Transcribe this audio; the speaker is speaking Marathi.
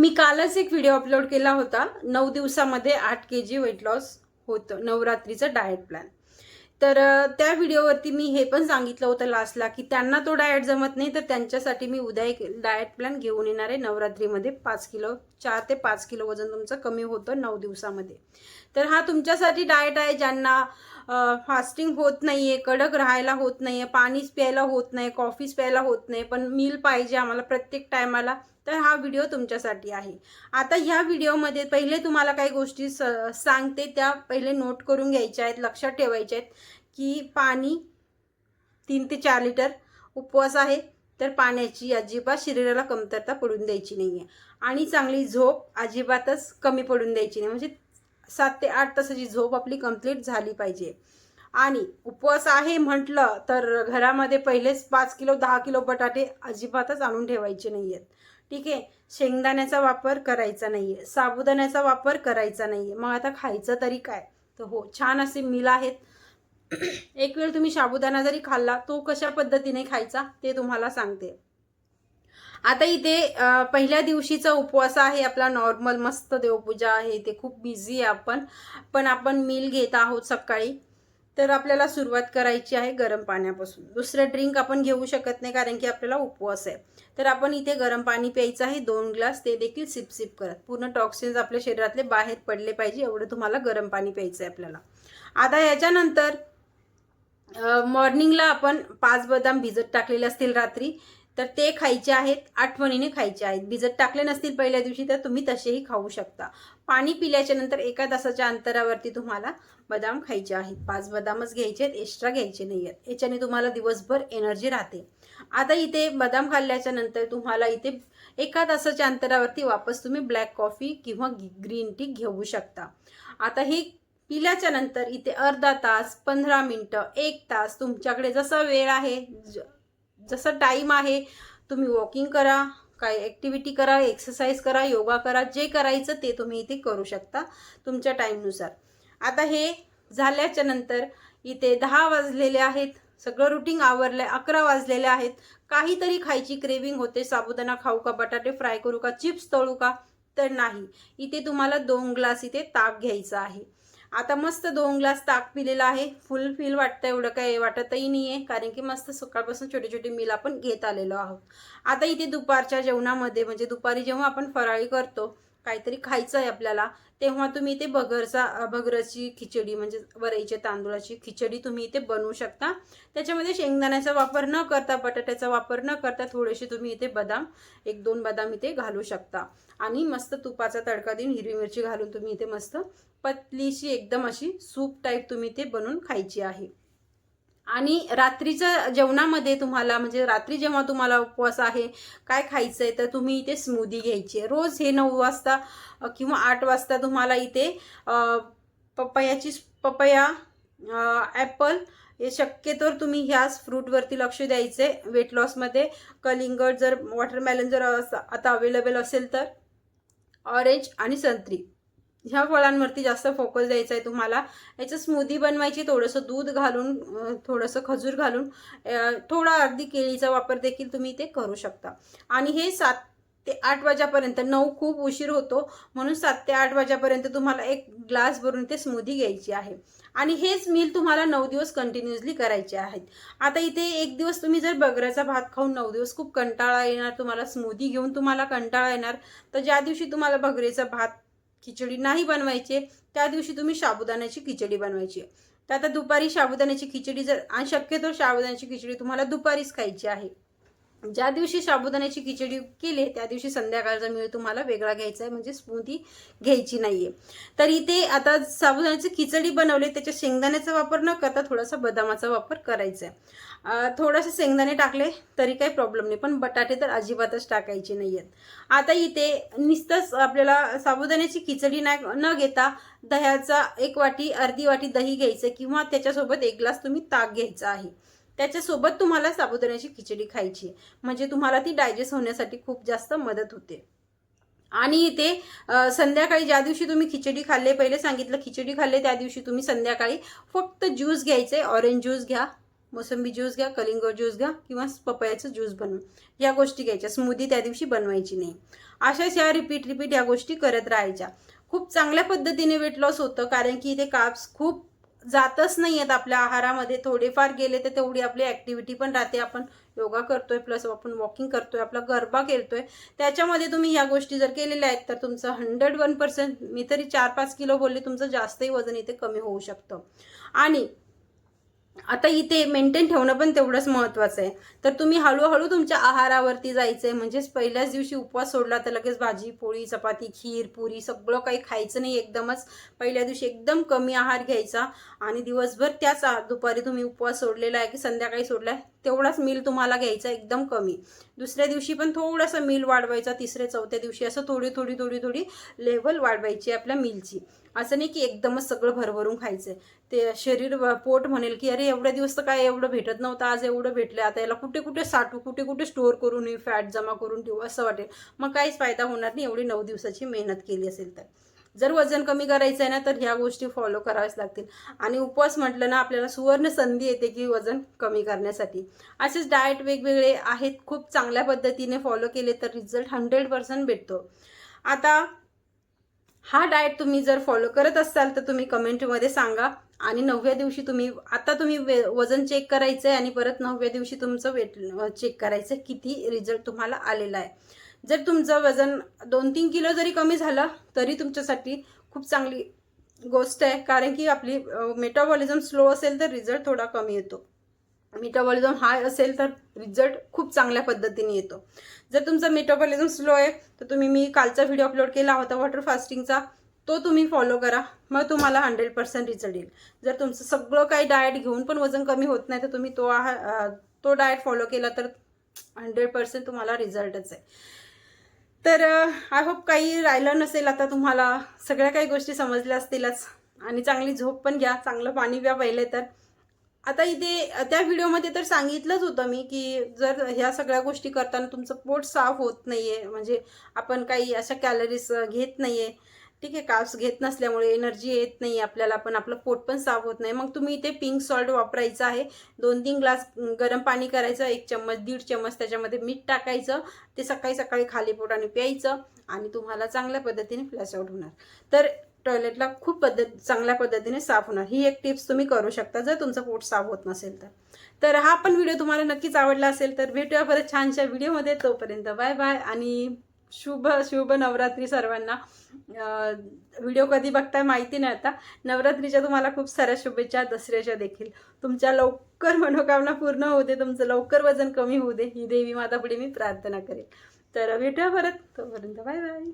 मी कालच एक व्हिडिओ अपलोड केला होता. नऊ दिवसामध्ये आठ के जी वेट लॉस होतं. नवरात्रीचं डाएट प्लॅन तर त्या व्हिडिओवरती मी हे पण सांगितलं होतं लास्टला की त्यांना तो डाएट जमत नाही तर त्यांच्यासाठी मी उद्या एक डाएट प्लॅन घेऊन येणार आहे. नवरात्रीमध्ये पाच किलो चार ते पाच किलो वजन तुमचं कमी होतं नऊ दिवसामध्ये. तर हा तुमच्यासाठी डाएट आहे ज्यांना फास्टिंग होत नाही आहे कडक राहायला होत नाही आहे पाणीच प्यायला होत नाही कॉफीच प्यायला होत नाही पण मील पाहिजे आम्हाला प्रत्येक टायमाला तर हा व्हिडिओ तुमच्यासाठी आहे. आता ह्या व्हिडिओमध्ये पहिले तुम्हाला काही गोष्टी स सांगते त्या पहिले नोट करून घ्यायच्या आहेत लक्षात ठेवायच्या आहेत की पाणी तीन ते चार लिटर उपवास आहे तर पाण्याची अजिबात शरीराला कमतरता पडून द्यायची नाही आहे आणि चांगली झोप अजिबातच कमी पडून द्यायची नाही. म्हणजे सात ते आठ तासाची झोप आपली कंप्लीट झाली पाहिजे. आणि उपवास आहे म्हटलं तर घरामध्ये पहिलेच पाच किलो दहा किलो बटाटे अजिबातच आणून ठेवायचे नाही आहेत ठीक आहे? शेंगदाण्याचा वापर करायचा नाही आहे साबुदाण्याचा वापर करायचा नाही आहे मग आता खायचं तरी काय? तर हो छान असे मिल आहेत. एक वेळ तुम्ही साबुदाणा जरी खाल्ला तो कशा पद्धतीने खायचा ते तुम्हाला सांगते. आता इथे पहिल्या दिवशीचा उपवास आहे आपला नॉर्मल मस्त देवपूजा आहे. ते खूप बिझी आहे आपण. पण आपण मिल घेत आहोत सकाळी. तर आपल्याला सुरुवात करायची आहे गरम पाण्यापासून. दुसरं ड्रिंक आपण घेऊ शकत नाही कारण की आपल्याला उपवास आहे. तर आपण इथे गरम पाणी प्यायचं आहे. दोन ग्लास ते देखील सिप सिप करत. पूर्ण टॉक्सिन्स आपल्या शरीरातले बाहेर पडले पाहिजे. एवढं तुम्हाला गरम पाणी प्यायचं आहे आपल्याला. आता याच्यानंतर मॉर्निंगला आपण पाच बदाम भिजत टाकलेले असतील रात्री. तर ते खायचे आहेत आठवणीने खायचे आहेत. भिजत टाकले नसतील पहिल्या दिवशी तर तुम्ही तसेही खाऊ शकता. पाणी पिल्याच्या नंतर एका तासाच्या अंतरावरती तुम्हाला बदाम खायचे आहेत. पाच बदामच घ्यायचे आहेत एक्स्ट्रा घ्यायचे नाही आहेत. याच्याने तुम्हाला दिवसभर एनर्जी राहते. आता इथे बदाम खाल्ल्याच्या नंतर तुम्हाला इथे एका तासाच्या अंतरावरती वापस तुम्ही ब्लॅक कॉफी किंवा ग्रीन टी घेऊ शकता. आता हे पिल्याच्या नंतर इथे अर्धा तास पंधरा मिनटं एक तास तुमच्याकडे जसा वेळ आहे जसं टाईम आहे तुम्ही वॉकिंग करा काय ॲक्टिव्हिटी करा एक्सरसाइज करा योगा करा जे करायचं ते तुम्ही इथे करू शकता तुमच्या टाईमनुसार आता हे झाल्याच्यानंतर इथे दहा वाजलेले आहेत सगळं रुटीन आवरलं आहे अकरा वाजलेले आहेत. काहीतरी खायची क्रेविंग होते साबुदाणा खाऊ का बटाटे फ्राय करू का चिप्स तळू का? तर नाही. इथे तुम्हाला दोन ग्लास इथे ताक घ्यायचा आहे. आता मस्त दोन ग्लास ताक पिलेला आहे. फुल फील वाटतं एवढं काय वाटतही नाही आहे कारण की मस्त सकाळपासून छोटे छोटे मील आपण घेत आलेलो आहोत. आता इथे दुपारच्या जेवणामध्ये म्हणजे दुपारी जेव्हा आपण फराळी करतो काहीतरी खायचं आहे आपल्याला तेव्हा तुम्ही इथे बगरचा बगरची खिचडी म्हणजे वरईच्या तांदूळाची खिचडी तुम्ही इथे बनवू शकता. त्याच्यामध्ये शेंगदाण्याचा वापर न करता बटाट्याचा वापर न करता थोडेसे तुम्ही इथे बदाम एक दोन बदाम इथे घालू शकता. आणि मस्त तुपाचा तडका देऊन हिरवी मिरची घालून तुम्ही इथे मस्त पतलीशी एकदम अशी सूप टाईप तुम्ही ते बनवून खायची आहे. आणि रात्रीच्या जेवणामध्ये तुम्हाला म्हणजे रात्री जेव्हा तुम्हाला उपवास आहे काय खायचं आहे तर तुम्ही इथे स्मूदी घ्यायची आहे. रोज हे नऊ वाजता किंवा आठ वाजता तुम्हाला इथे पपयाची पपया ॲपल हे शक्यतोवर तुम्ही ह्याच फ्रूटवरती लक्ष द्यायचे वेट लॉसमध्ये कलिंगड जर वॉटरमेलन जर आता अवेलेबल असेल तर ऑरेंज आणि संत्री. ह्या फळांवरती जास्त फोकस द्यायचा आहे तुम्हाला. याचं स्मूदी बनवायची थोडंसं दूध घालून थोडंसं खजूर घालून थोडा अर्धी केळीचा वापर देखील तुम्ही ते करू शकता. आणि हे सात ते आठ वाजेपर्यंत नऊ खूप उशीर होतो म्हणून सात ते आठ वाजेपर्यंत तुम्हाला एक ग्लास भरून ते स्मूदी घ्यायची आहे. आणि हेच मील तुम्हाला नऊ दिवस कंटिन्युअसली करायचे आहेत. आता इथे एक दिवस तुम्ही जर बगऱ्याचा भात खाऊन नऊ दिवस खूप कंटाळा येणार तुम्हाला स्मूदी घेऊन तुम्हाला कंटाळा येणार तर ज्या दिवशी तुम्हाला बगरेचा भात खिचडी नाही बनवायची आहे, त्या दिवशी तुम्ही साबुदाण्याची खिचडी बनवायची आहे. तर आता दुपारी साबुदाण्याची खिचडी जर आणि शक्यतो साबुदाण्याची खिचडी तुम्हाला दुपारीच खायची आहे ज्या दिवशी साबुदाण्याची खिचडी केली त्या दिवशी संध्याकाळचा मेळ तुम्हाला वेगळा घ्यायचा आहे. म्हणजे स्मूदी घ्यायची नाहीये. तर इथे आता साबुदाण्याची खिचडी बनवली त्याच्या शेंगदाण्याचा वापर न करता थोडासा बदामाचा वापर करायचा आहे. अं, शेंगदाणे टाकले तरी काही प्रॉब्लेम नाही पण बटाटे तर अजिबातच टाकायचे नाही आहेत आता इथे नुसतंच आपल्याला साबुदाण्याची खिचडी नाही न घेता दह्याचा एक वाटी अर्धी वाटी दही घ्यायचं किंवा त्याच्यासोबत एक ग्लास तुम्ही ताक घ्यायचा आहे. त्याच्यासोबत तुम्हाला साबुदाण्याची खिचडी खायची म्हणजे तुम्हाला ती डायजेस्ट होण्यासाठी खूप जास्त मदत होते. आणि इथे संध्याकाळी ज्या दिवशी तुम्ही खिचडी खाल्ले पहिले सांगितलं खिचडी खाल्ले त्या दिवशी तुम्ही संध्याकाळी फक्त ज्यूस घ्यायचे ऑरेंज ज्यूस घ्या मोसंबी ज्यूस घ्या कलिंग ज्यूस घ्या किंवा पपयाचं ज्यूस बनवून या गोष्टी घ्यायच्या. स्मूदी त्या दिवशी बनवायची नाही. अशाच या रिपीट रिपीट या गोष्टी करत राहायच्या. खूप चांगल्या पद्धतीने वेट लॉस होतं कारण की इथे काप्स खूप जातच नाही आहेत आपल्या आहारामध्ये. थोडेफार गेले तर तेवढी आपली ॲक्टिव्हिटी पण राहते. आपण योगा करतोय प्लस आपण वॉकिंग करतोय आपला गरबा खेळतोय. त्याच्यामध्ये तुम्ही ह्या गोष्टी जर केलेल्या आहेत तर तुमचं हंड्रेड वन पर्सेंट मी तरी चार पाच किलो बोलले तुमचं जास्तही वजन इथे कमी होऊ शकतं. आणि आता इथे मेंटेन ठेवणं पण तेवढंच महत्त्वाचं आहे. तर तुम्ही हळूहळू तुमच्या आहारावरती जायचं आहे म्हणजेच पहिल्याच दिवशी उपवास सोडला तर लगेच भाजी पोळी चपाती खीर पुरी सगळं काही खायचं नाही. एकदमच पहिल्या दिवशी एकदम कमी आहार घ्यायचा. आणि दिवसभर त्याच दुपारी तुम्ही उपवास सोडलेला आहे की संध्याकाळी सोडला आहे तेवढाच मील तुम्हाला घ्यायचा एकदम कमी. दुसऱ्या दिवशी पण थोडंसं मील वाढवायचा तिसऱ्या चौथ्या दिवशी असं थोडी थोडी थोडी थोडी लेवल वाढवायची आपल्या मीलची असं नाही की एकदमच सगळं भरभरून खायचं ते शरीर व- पोट म्हणेल की अरे एवढ्या दिवस तर काय एवढं भेटत नव्हतं आज एवढं भेटलं आता याला कुठे कुठे साठवू कुठे कुठे स्टोअर करून फॅट जमा करून ठेवू असं वाटेल. मग काहीच फायदा होणार नाही एवढी नऊ दिवसाची मेहनत केली असेल तर. जर वजन कमी करायचं आहे ना तर ह्या गोष्टी फॉलो कराव्याच लागतील. आणि उपवास म्हटलं ना आपल्याला सुवर्ण संधी येते की वजन कमी करण्यासाठी. असेच डाएट वेगवेगळे आहेत खूप चांगल्या पद्धतीने फॉलो केले तर रिझल्ट हंड्रेड पर्सेंट भेटतो. आता हा डाएट तुम्ही जर फॉलो करत असाल तर तुम्ही कमेंटमध्ये सांगा. आणि नवव्या दिवशी तुम्ही आता तुम्ही वे वजन चेक करायचं आहे आणि परत नवव्या दिवशी तुमचं वेट चेक करायचं आहे किती रिझल्ट तुम्हाला आलेला आहे. जर तुमचं वजन दोन तीन किलो जरी कमी झालं तरी तुमच्यासाठी खूप चांगली गोष्ट आहे. कारण की आपली मेटाबॉलिझम स्लो असेल तर रिझल्ट थोडा कमी येतो. मेटाबॉलिझम हाय असेल तर रिझल्ट खूप चांगल्या पद्धतीने येतो. जर तुमचं मेटाबॉलिझम स्लो आहे तर तुम्ही मी कालचा व्हिडिओ अपलोड केला होता वॉटर फास्टिंगचा तो तुम्ही फॉलो करा. मग तुम्हाला हंड्रेड पर्सेंट रिझल्ट येईल. जर तुमचं सगळं काही डाएट घेऊन पण वजन कमी होत नाही तर तुम्ही तो आहार तो डाएट फॉलो केला तर हंड्रेड पर्सेंट तुम्हाला रिझल्टच आहे. तर आय होप काही राहिलं नसेल आता तुम्हाला. सगळ्या काही गोष्टी समजल्या असतीलच. आणि चांगली झोप पण घ्या चांगलं पाणी प्या पहिले तर. आता इथे त्या व्हिडिओमध्ये तर सांगितलंच होतं मी की जर ह्या सगळ्या गोष्टी करताना तुमचं पोट साफ होत नाही आहे म्हणजे आपण काही अशा कॅलरीज घेत नाही आहे ठीक आहे काप्स घेत नसल्यामुळे एनर्जी येत नाही आपल्याला पण आपलं पोट पण साफ होत नाही. मग तुम्ही इथे पिंक सॉल्ट वापरायचं आहे. दोन तीन ग्लास गरम पाणी करायचं एक चम्मच दीड चम्मच त्याच्यामध्ये मीठ टाकायचं ते सकाळी सकाळी खाली पोटाने प्यायचं आणि तुम्हाला चांगल्या पद्धतीने फ्लॅश आउट होणार. तर टॉयलेटला खूप पद्धत चांगल्या पद्धतीने साफ होणार. ही एक टिप्स तुम्ही करू शकता जर तुमचं पोट साफ होत नसेल तर. तर हा पण व्हिडिओ तुम्हाला नक्कीच आवडला असेल तर भेटूया परत छानशा व्हिडिओमध्ये तोपर्यंत बाय बाय आणि शुभ शुभ नवरात्री सर्वांना. व्हिडिओ कधी बघताय माहिती नाही आता. नवरात्रीच्या तुम्हाला खूप साऱ्या शुभेच्छा दसऱ्याच्या देखील. तुमच्या लवकर मनोकामना पूर्ण होऊ दे तुमचं लवकर वजन कमी होऊ दे. ही देवी माता पुढे मी प्रार्थना करेन तर भेटूया परत. तोपर्यंत बाय बाय.